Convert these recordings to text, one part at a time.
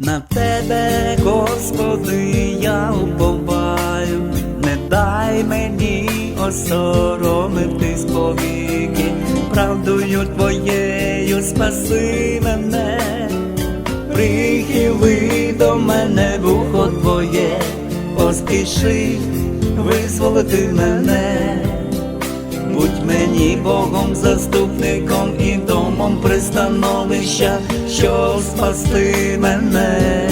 На тебе, Господи, я уповаю, не дай мені осоромитись повіки, правдою твоєю спаси мене, прихили до мене вухо твоє, поспіши визволити мене. Будь мені Богом заступником і домом пристановища, щоб спасти мене,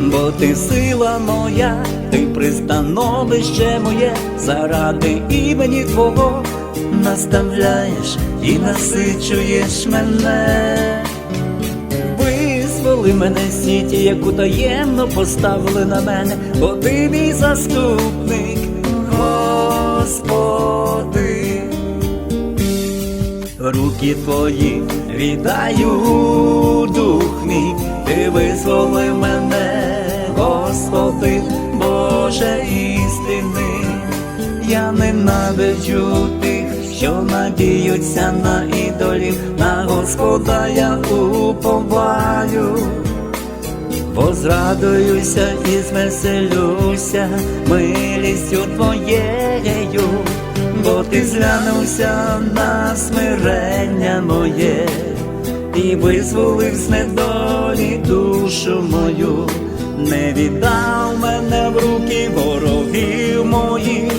бо ти сила моя, ти пристановище моє, заради імені Твого наставляєш і насичуєш мене. Визволи мене сіті, яку таємно поставили на мене, бо ти мій заступник, Господи. Руки твої віддаю, дух мій, ти визволи мене, Господи, Боже істини, я ненавиджу тих, що надіються на ідолів, на Господа я уповаю. Возрадуюся і звеселюся милістю твоєю, бо ти зглянувся на смирення моє і визволив з недолі душу мою, не віддав мене в руки ворогів моїх,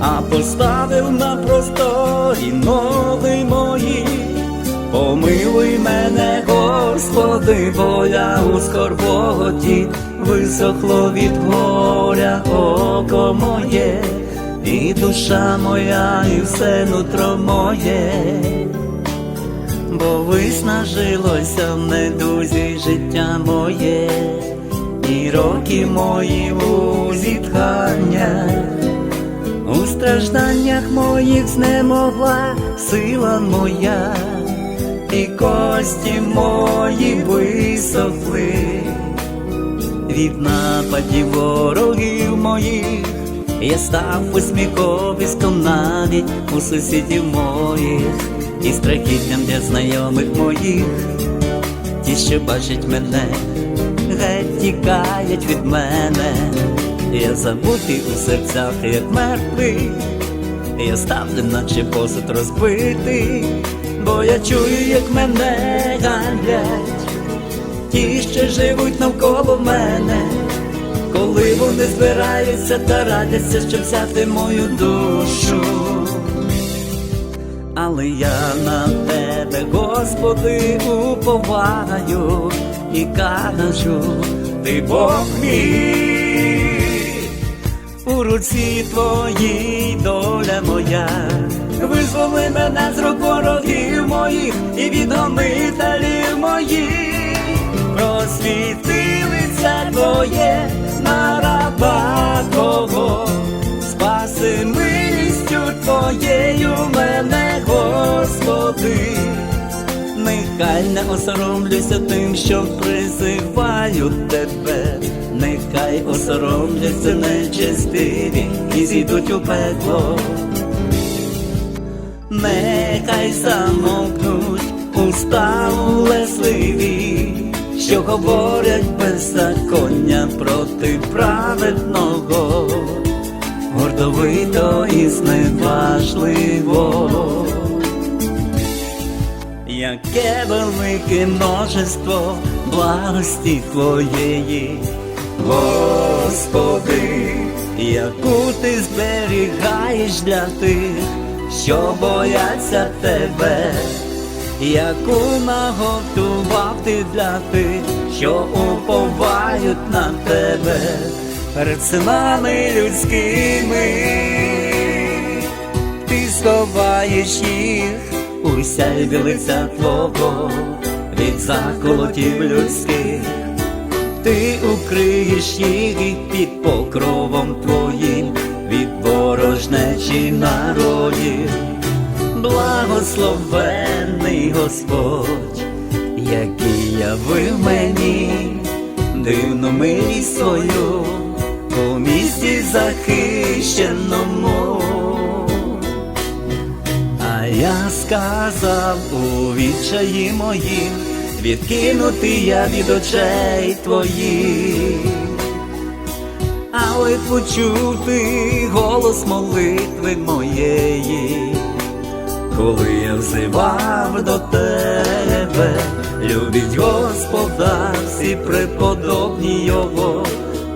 а поставив на просторі ноги мої. Помилуй мене, Господи, бо я у скорботі, висохло від горя око моє, і душа моя, і все нутро моє, бо виснажилося в недузі життя моє, і роки мої у зітханнях. У стражданнях моїх знемогла сила моя, і кості мої висохли від нападів ворогів моїх. Я став посміховиськом навіть у сусідів моїх, і страхіттям для знайомих моїх, ті, що бачать мене, геть тікають від мене. Я забутий у серцях, як мертвий, я став наче посуд розбитий, бо я чую, як мене ганять, ті, що живуть навколо мене, коли вони збираються та радяться, щоб взяти мою душу. Але я на тебе, Господи, уповаю і кажу, ти Бог мій, у руці твоїй доля моя, визволи мене з рук ворогів моїх і від гонителів моїх, просвітили це твоє на раба Твого, спаси милістю твоєю мене, Господи. Нехай не осоромлюся тим, що призиваю тебе, нехай осоромляться нечестиві і зійдуть у пекло, нехай замовкнуть уста улесливі, що говорять беззаконня проти праведного, гордовито і зневажливо. Яке велике множество благості Твоєї, Господи, яку ти зберігаєш для тих, що бояться Тебе, яку наготував ти для тих, що уповають на Тебе? Перед синами людськими. Ти сховаєш їх у сяйві лиця Твого від заколотів людських, ти укриєш їх під покровом Твоїм від ворожнечі народів, благословенний Господь, який явив мені дивну милість свою у місті захищеному. А я сказав у відчаї моїм, відкинутий я від очей твоїх, але почути голос молитви моєї, коли я взивав до тебе, любить Господа всі преподобні Його,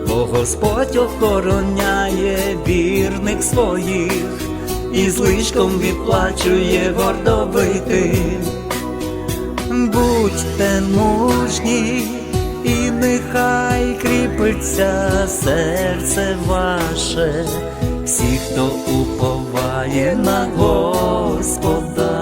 бо Господь охороняє вірних своїх і злишком відплачує гордовитим. Будьте мужні, і нехай кріпиться серце ваше, всі, хто уповає на Господа.